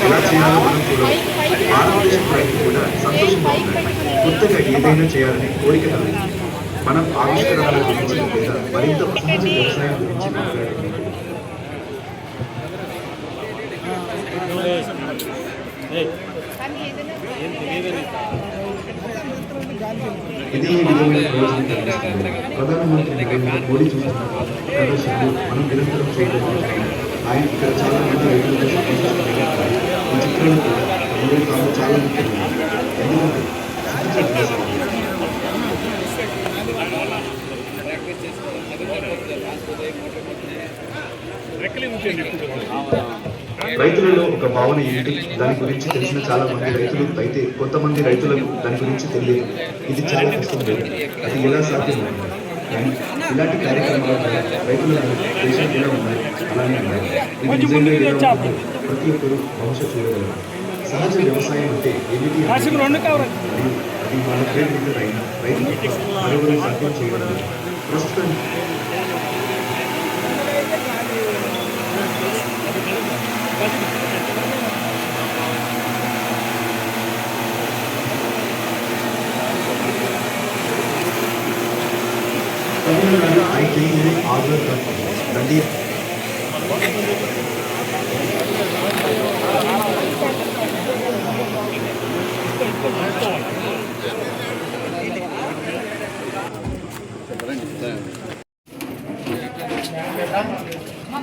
ఎలా చేయాలో మనం కూడా సంతోషం ఉండాలి కొత్తగా ఏదైనా చేయాలని కోరిక మనం ఆవిష్కరణల గురించి లేదా మరింత వ్యవసాయం గురించి మాట్లాడాలి ఇది విధమైన ప్రయోజనం కలిగిస్తుంది ప్రధానమంత్రి నరేంద్ర మోడీ చూస్తున్న ప్రదర్శనలు మనం నిరంతరం చేయగలుగుతాం ఆయన ఇక్కడ చాలా మంది రైతులతో ఈ చిత్రాలు కూడా అందరూ తాము చాలా ముఖ్యమైనవి. ఎందుకంటే సహజ వ్యవసాయం రైతులలో ఒక భావన ఏంటి దాని గురించి తెలిసిన చాలా మంది రైతులు అయితే కొంతమంది రైతులకు దాని గురించి తెలియదు. ఇది చాలా కష్టం లేదు. అది ఎలా సాధ్యమవుతుంది? కానీ ఇలాంటి కార్యక్రమాల ద్వారా రైతులను దేశం ఎలా ఉన్నాయి అలానే ఉన్నాయి ఇది నిజంగా ఎలా ఉంటుందో ప్రతి ఒక్కరూ భవిష్యత్తు చూడగలరు సహజ వ్యవసాయం అంటే ఏమిటి అది వాళ్ళ పేరు మీద రైతు రైతు మరొకరు సాధ్యం చేయగలరు. ప్రస్తుతం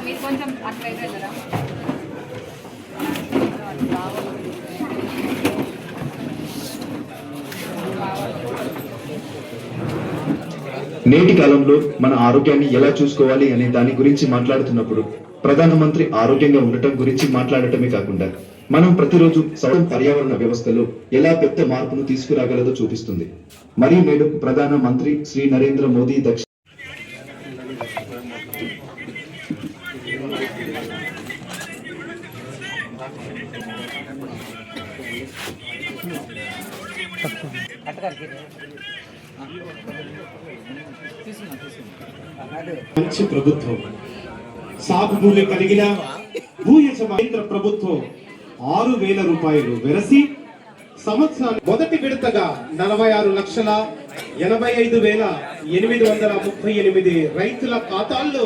మీరు కొంచెం అట్లయితే వెళ్ళరా నేటి కాలంలో మన ఆరోగ్యాన్ని ఎలా చూసుకోవాలి అనే దాని గురించి మాట్లాడుతున్నప్పుడు ప్రధానమంత్రి ఆరోగ్యంగా ఉండటం గురించి మాట్లాడటమే కాకుండా మనం ప్రతిరోజు సౌరం పర్యావరణ వ్యవస్థలో ఎలా పెద్ద మార్పును తీసుకురాగలదో చూపిస్తుంది. మరియు నేడు ప్రధాన మంత్రి శ్రీ నరేంద్ర మోదీ దక్షిణ మంచి ప్రభుత్వం. సాగు భూమి కలిగిన భూయజ కేంద్ర ప్రభుత్వం ఆరు వేల రూపాయలు వెరసి సంవత్సరాన్ని మొదటి విడతగా నలభై ఆరు లక్షల ఎనభై ఐదు వేల ఎనిమిది వందల ముప్పై ఎనిమిది రైతుల ఖాతాల్లో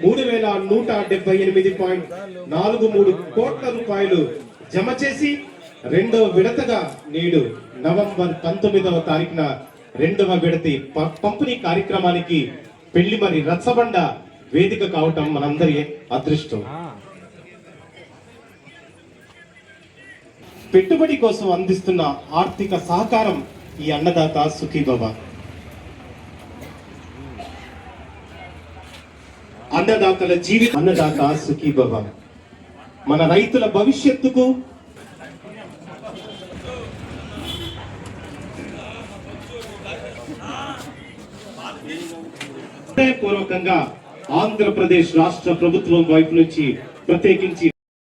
మూడు వేల నూట డెబ్బై ఎనిమిది పాయింట్ నాలుగు మూడు కోట్ల రూపాయలు జమ చేసి రెండవ విడతగా నేడు నవంబర్ పంతొమ్మిదవ తారీఖున రెండవ విడతి పంపిణీ కార్యక్రమానికి పెళ్ళి మరి రచ్చబండ వేదిక కావటం మనందరి అదృష్టం. పెట్టుబడి కోసం అందిస్తున్న ఆర్థిక సహకారం ఈ అన్నదాత సుఖీభవ. అన్నదాతల జీవి అన్నదాత సుఖీభవ. మన రైతుల భవిష్యత్తుకు హృదయపూర్వకంగా ఆంధ్రప్రదేశ్ రాష్ట్ర ప్రభుత్వం వైపు నుంచి ప్రత్యేకించి